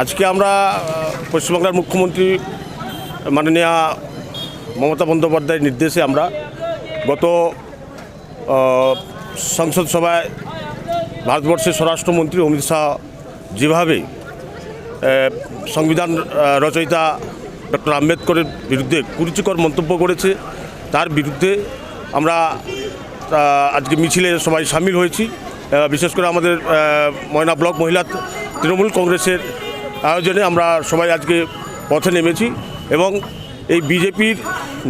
আজকে আমরা পশ্চিমবাংলার মুখ্যমন্ত্রী মাননীয়া মমতা বন্দ্যোপাধ্যায়ের নির্দেশে আমরা গত সংসদ সভায় ভারতবর্ষের স্বরাষ্ট্রমন্ত্রী অমিত শাহ যেভাবে সংবিধান রচয়িতা ডক্টর আম্বেদকরের বিরুদ্ধে কুরুচিকর মন্তব্য করেছে, তার বিরুদ্ধে আমরা আজকে মিছিলে সবাই সামিল হয়েছি। বিশেষ করে আমাদের ময়না ব্লক মহিলা তৃণমূল কংগ্রেসের আয়োজনে আমরা সবাই আজকে পথে নেমেছি এবং এই বিজেপির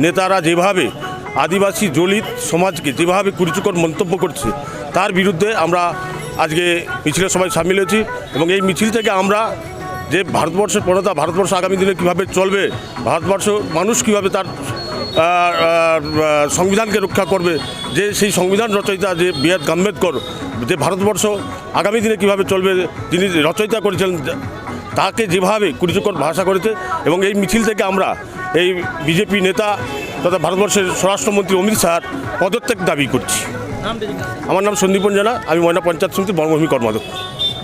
নেতারা যেভাবে আদিবাসী দলিত সমাজকে যেভাবে কুরুচিকর মন্তব্য করছে, তার বিরুদ্ধে আমরা আজকে মিছিলে সবাই সামিল হয়েছি এবং এই মিছিল থেকে আমরা যে ভারতবর্ষের প্রণতা, ভারতবর্ষ আগামী দিনে কীভাবে চলবে, ভারতবর্ষ মানুষ কীভাবে তার সংবিধানকে রক্ষা করবে, যে সেই সংবিধান রচয়িতা যে বি আর আম্বেদকর, যে ভারতবর্ষ আগামী দিনে কীভাবে চলবে, তিনি রচয়িতা করেছিলেন তাকে যেভাবে কুরুচিকর ভাষা করেছে এবং এই মিছিল থেকে আমরা এই বিজেপি নেতা তথা ভারতবর্ষের স্বরাষ্ট্রমন্ত্রী অমিত শাহর পদত্যাগ দাবি করছি। আমার নাম সন্দীপন জানা আমি ময়না পঞ্চায়েত সমিতির বর্মভূমি কর্মাধ্যক্ষ।